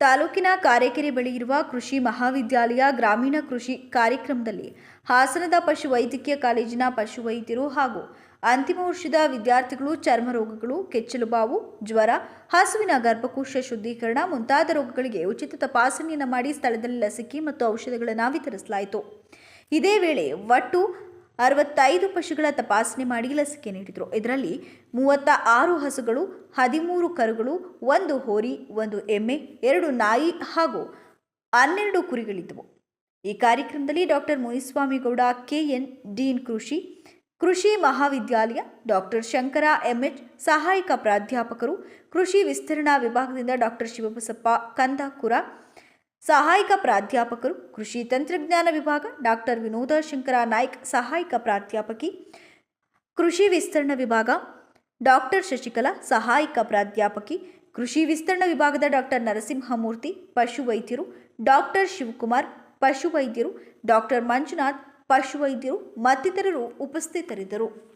ತಾಲೂಕಿನ ಕಾರೆಕೆರೆ ಬಳಿ ಇರುವ ಕೃಷಿ ಮಹಾವಿದ್ಯಾಲಯ ಗ್ರಾಮೀಣ ಕೃಷಿ ಕಾರ್ಯಕ್ರಮದಲ್ಲಿ ಹಾಸನದ ಪಶು ವೈದ್ಯಕೀಯ ಕಾಲೇಜಿನ ಪಶುವೈದ್ಯರು ಹಾಗೂ ಅಂತಿಮ ವರ್ಷದ ವಿದ್ಯಾರ್ಥಿಗಳು ಚರ್ಮ ರೋಗಗಳು, ಕೆಚ್ಚಲು ಬಾವು, ಜ್ವರ, ಹಸುವಿನ ಗರ್ಭಕೋಶ ಶುದ್ಧೀಕರಣ ಮುಂತಾದ ರೋಗಗಳಿಗೆ ಉಚಿತ ತಪಾಸಣೆಯನ್ನು ಮಾಡಿ ಸ್ಥಳದಲ್ಲಿ ಲಸಿಕೆ ಮತ್ತು ಔಷಧಗಳನ್ನು ವಿತರಿಸಲಾಯಿತು. ಇದೇ ವೇಳೆ ಒಟ್ಟು ಅರವತ್ತೈದು ಪಶುಗಳ ತಪಾಸಣೆ ಮಾಡಿ ಲಸಿಕೆ ನೀಡಿದರು. ಇದರಲ್ಲಿ ಮೂವತ್ತ ಆರು ಹಸುಗಳು, ಹದಿಮೂರು ಕರುಗಳು, ಒಂದು ಹೋರಿ, ಒಂದು ಎಮ್ಮೆ, ಎರಡು ನಾಯಿ ಹಾಗೂ ಹನ್ನೆರಡು ಕುರಿಗಳಿದ್ದವು. ಈ ಕಾರ್ಯಕ್ರಮದಲ್ಲಿ ಡಾಕ್ಟರ್ ಮುನಿಸ್ವಾಮಿಗೌಡ, ಕೆಎನ್ ಡೀನ್ ಕೃಷಿ ಕೃಷಿ ಮಹಾವಿದ್ಯಾಲಯ ಡಾಕ್ಟರ್ ಶಂಕರ ಎಂಎಚ್ ಸಹಾಯಕ ಪ್ರಾಧ್ಯಾಪಕರು, ಕೃಷಿ ವಿಸ್ತರಣಾ ವಿಭಾಗದಿಂದ ಡಾಕ್ಟರ್ ಶಿವಬಸಪ್ಪ ಕಂದಾಕುರ ಸಹಾಯಕ ಪ್ರಾಧ್ಯಾಪಕರು, ಕೃಷಿ ತಂತ್ರಜ್ಞಾನ ವಿಭಾಗ, ಡಾಕ್ಟರ್ ವಿನೋದ ಶಂಕರ ನಾಯ್ಕ್, ಸಹಾಯಕ ಪ್ರಾಧ್ಯಾಪಕಿ, ಕೃಷಿ ವಿಸ್ತರಣ ವಿಭಾಗ, ಡಾಕ್ಟರ್ ಶಶಿಕಲಾ, ಸಹಾಯಕ ಪ್ರಾಧ್ಯಾಪಕಿ, ಕೃಷಿ ವಿಸ್ತರಣಾ ವಿಭಾಗದ ಡಾಕ್ಟರ್ ನರಸಿಂಹಮೂರ್ತಿ, ಪಶುವೈದ್ಯರು, ಡಾಕ್ಟರ್ ಶಿವಕುಮಾರ್, ಪಶುವೈದ್ಯರು, ಡಾಕ್ಟರ್ ಮಂಜುನಾಥ್, ಪಶುವೈದ್ಯರು ಮತ್ತಿತರರು ಉಪಸ್ಥಿತರಿದ್ದರು.